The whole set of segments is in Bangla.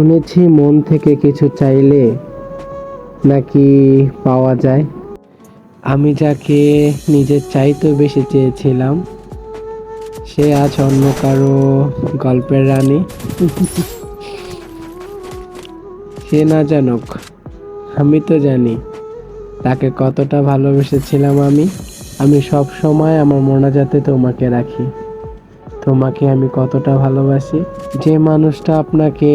শুনেছি, মন থেকে কিছু চাইলে নাকি পাওয়া যায়? আমি যাকে নিজের চাইতে বেশি চেয়েছিলাম, সে আজ অন্য কারও গল্পের রানী। সে না জানুক, আমি তো জানি, তাকে কতটা ভালোবেসেছিলাম আমি। আমি সব সময় আমার মোনাজাতে তোমাকে রাখি। তোমাকে আমি কতটা ভালোবাসি। যে মানুষটা আপনাকে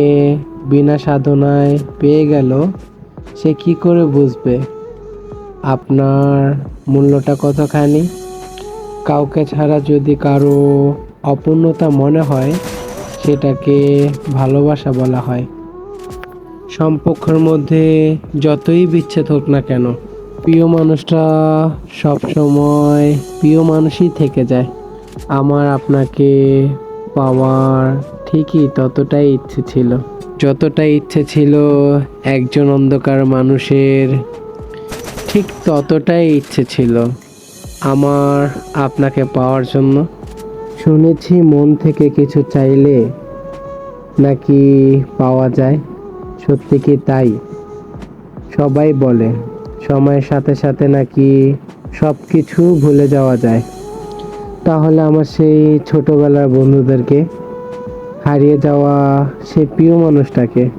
বিনা সাধনায় পেয়ে গেল, সে কি করে বুঝবে? আপনার মূল্যটা কতখানি? কাউকে ছাড়া যদি কারও অপূর্ণতা মনে হয়, সেটাকে ভালোবাসা বলা হয়। সম্পর্কের মধ্যে যতই বিচ্ছেদ হোক না কেন, প্রিয় মানুষটা সব সময় প্রিয় মানুষই থেকে যায়। আমার আপনাকে পাওয়ার ঠিকই ততটাই ইচ্ছে ছিল। যতটা ইচ্ছে ছিল একজন অন্ধকার মানুষের, ঠিক ততটাই ইচ্ছে ছিল আমার আপনাকে পাওয়ার জন্য। শুনেছি মন থেকে কিছু চাইলে নাকি পাওয়া যায়, সত্যি কি তাই? সবাই বলে, সময়ের সাথে সাথে নাকি সব কিছু ভুলে যাওয়া যায়। তাহলে আমার সেই ছোটবেলার বন্ধুদেরকে হারিয়ে যাওয়া সে প্রিয় মানুষটাকে।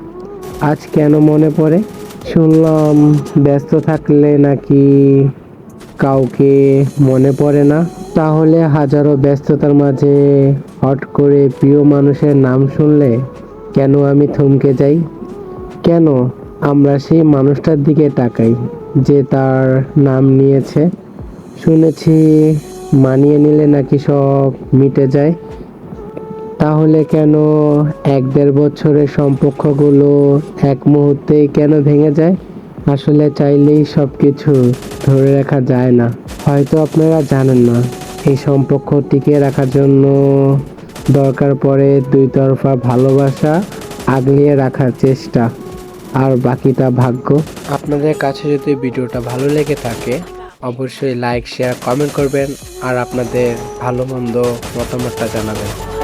আজ কেন মনে পড়ে? শুনলাম, ব্যস্ত থাকলে নাকি কাউকে মনে পড়ে না। তাহলে হাজারো ব্যস্ততার মাঝে হট করে প্রিয় মানুষের নাম শুনলে কেন আমি থমকে যাই? কেন আমরা সেই মানুষটার দিকে তাকাই যে তার নাম নিয়েছে? শুনেছি, মানিয়ে নিলে নাকি সব মিটে যায়। তাহলে কেন এক দেড় বছরের সম্পর্কগুলো এক মুহূর্তেই কেন ভেঙে যায়? আসলে চাইলেই সব কিছু ধরে রাখা যায় না। হয়তো আপনারা জানেন না, এই সম্পর্ক টিকিয়ে রাখার জন্য দরকার পড়ে দুই তরফা ভালোবাসা আগলিয়ে রাখার চেষ্টা। আর বাকিটা ভাগ্য। আপনাদের কাছে যদি ভিডিওটা ভালো লেগে থাকে, অবশ্যই লাইক, শেয়ার, কমেন্ট করবেন, আর আপনাদের ভালো মন্দ মতামতটা জানাবেন।